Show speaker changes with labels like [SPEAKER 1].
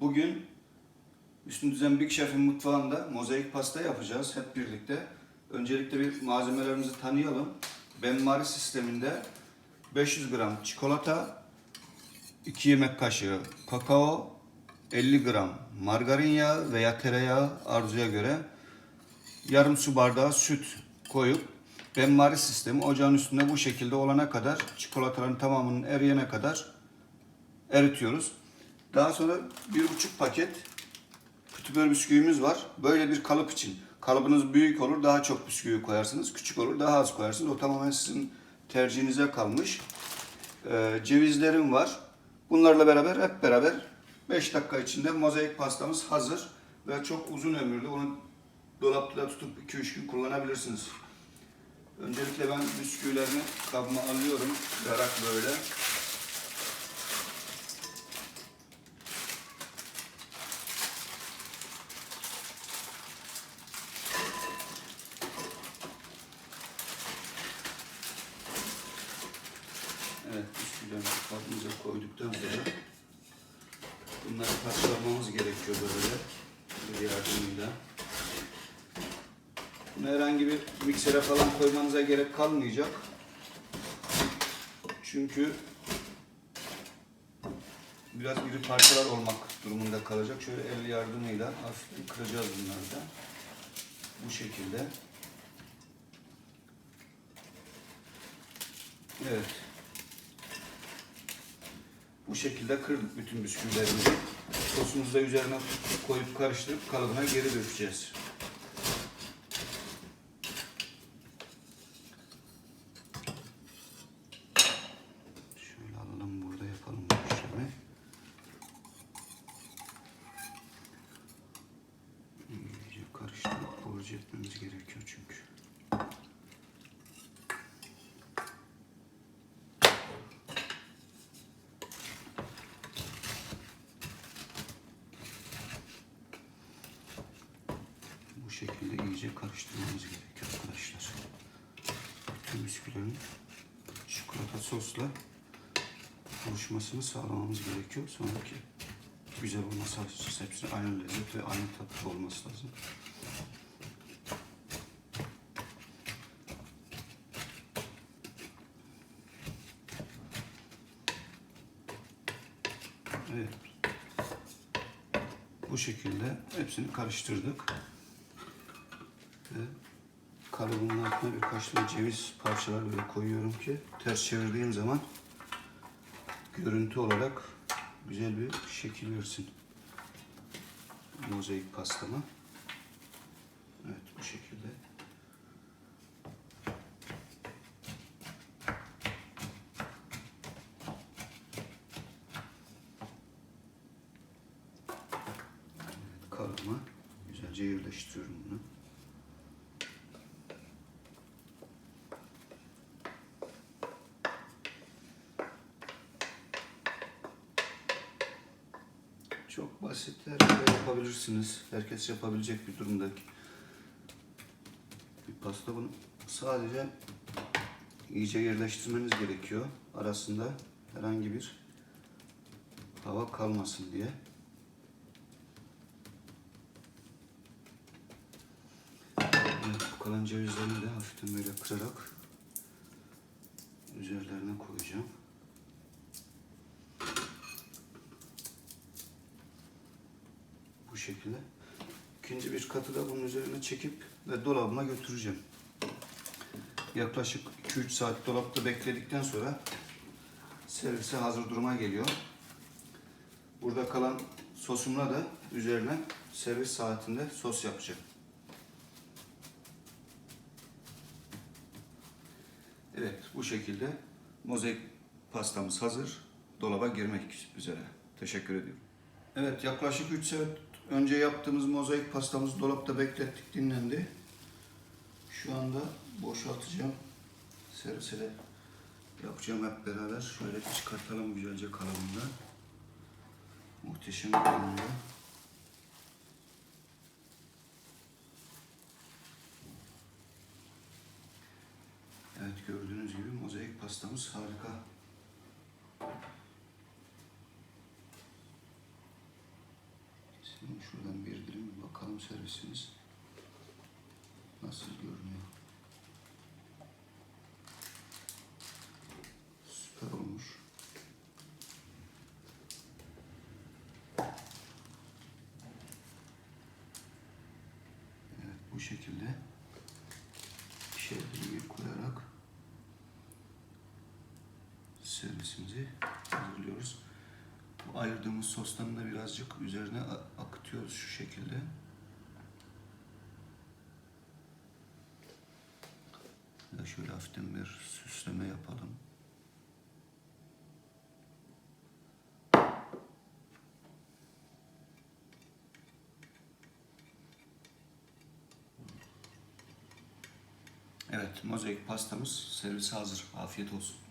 [SPEAKER 1] Bugün Üstün Düzen Big Chef'in mutfağında mozaik pasta yapacağız hep birlikte. Öncelikle bir malzemelerimizi tanıyalım. Benmari sisteminde 500 gram çikolata, 2 yemek kaşığı kakao, 50 gram margarin yağı veya tereyağı arzuya göre yarım su bardağı süt koyup benmari sistemi ocağın üstünde bu şekilde olana kadar çikolataların tamamının eriyene kadar eritiyoruz. Daha sonra bir buçuk paket kütüphör bisküvimiz var. Böyle bir kalıp için. Kalıbınız büyük olur daha çok bisküvi koyarsınız. Küçük olur daha az koyarsınız. O tamamen sizin tercihinize kalmış. Ee, cevizlerim var. Bunlarla beraber hep beraber 5 dakika içinde mozaik pastamız hazır. Ve çok uzun ömürlü. Onu dolapta tutup 2-3 gün kullanabilirsiniz. Öncelikle ben bisküvilerimi kabıma alıyorum. Yarak böyle. Evet, bisküvilerimizi kabımıza koyduktan sonra bunları parçalamamız gerekiyor böyle bir yardımıyla. Bunu herhangi bir miksere falan koymanıza gerek kalmayacak. Çünkü biraz iri parçalar olmak durumunda kalacak. Şöyle el yardımıyla hafiften kıracağız bunları da. Bu şekilde. Evet. Bu şekilde kırdık bütün bisküvilerimizi. Sosumuzu da üzerine koyup karıştırıp kalıbına geri dökeceğiz. Karıştırıp borcu etmemiz gerekiyor çünkü. Bu şekilde iyice karıştırmamız gerekiyor arkadaşlar. Bütün bisküvilerin çikolata sosla oluşmasını sağlamamız gerekiyor. Sonraki güzel olması için hepsinin aynı lezzet ve aynı tatlı olması lazım. Evet. Bu şekilde hepsini karıştırdık. Ve kalıbının altına birkaç tane ceviz parçaları böyle koyuyorum ki ters çevirdiğim zaman görüntü olarak güzel bir şekil versin. Mozaik pastama. Evet bu şekilde. Evet, kalıbıma güzelce yerleştiriyorum bunu. Çok basit her şeyi yapabilirsiniz. Herkes yapabilecek bir durumdaki bir pasta bunu sadece iyice yerleştirmeniz gerekiyor. Arasında herhangi bir hava kalmasın diye. Evet, bu kalan cevizlerini de hafiften böyle kırarak üzerlerine koyacağım. Şekilde. İkinci bir katı da bunun üzerine çekip ve dolabıma götüreceğim. Yaklaşık 2-3 saat dolapta bekledikten sonra servise hazır duruma geliyor. Burada kalan sosumla da üzerine servis saatinde sos yapacağım. Evet bu şekilde mozaik pastamız hazır. Dolaba girmek üzere. Teşekkür ediyorum. Evet yaklaşık 3 saat önce yaptığımız mozaik pastamızı dolapta beklettik dinlendi. Şu anda boşaltacağım. Servise de yapacağım hep beraber. Şöyle çıkartalım güzelce kalıbından. Muhteşem bir durumda. Evet gördüğünüz gibi mozaik pastamız harika. Şimdi şuradan bir dilim bakalım servisimiz nasıl görünüyor. Süper olmuş. Evet bu şekilde şeritini koyarak servisimizi hazırlıyoruz. Bu ayırdığımız sostan da birazcık üzerine akıtıyoruz şu şekilde. Ya şöyle hafiften bir süsleme yapalım. Evet, mozaik pastamız servise hazır. Afiyet olsun.